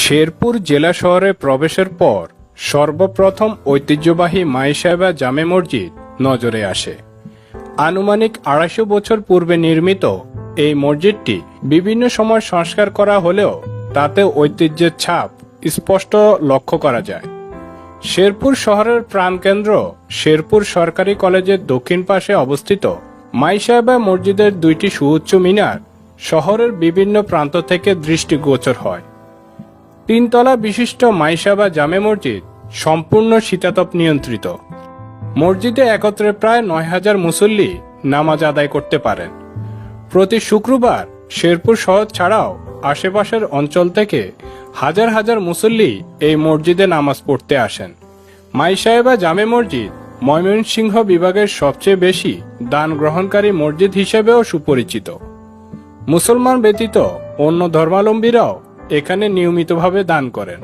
শেরপুর জেলা শহরে প্রবেশের পর সর্বপ্রথম ঐতিহ্যবাহী মাই সাহেবা জামে মসজিদ নজরে আসে। আনুমানিক আড়াইশো বছর পূর্বে নির্মিত এই মসজিদটি বিভিন্ন সময় সংস্কার করা হলেও তাতে ঐতিহ্যের ছাপ স্পষ্ট লক্ষ্য করা যায়। শেরপুর শহরের প্রাণকেন্দ্র শেরপুর সরকারি কলেজের দক্ষিণ পাশে অবস্থিত মাই সাহেবা মসজিদের দুইটি সুউচ্চ মিনার শহরের বিভিন্ন প্রান্ত থেকে দৃষ্টিগোচর হয়। তিনতলা বিশিষ্ট মাইসাবা জামে মসজিদ সম্পূর্ণ শীতাতপ নিয়ন্ত্রিত। মসজিদে একত্রে প্রায় নয় হাজার মুসল্লি নামাজ আদায় করতে পারেন। প্রতি শুক্রবার শেরপুর শহর ছাড়াও আশেপাশের অঞ্চল থেকে হাজার হাজার মুসল্লি এই মসজিদে নামাজ পড়তে আসেন। মাই সাহেবা জামে মসজিদ ময়মনসিংহ বিভাগের সবচেয়ে বেশি দান গ্রহণকারী মসজিদ হিসেবেও সুপরিচিত। মুসলমান ব্যতীত অন্য ধর্মাবলম্বীরাও এখানে নিয়মিতভাবে দান করেন।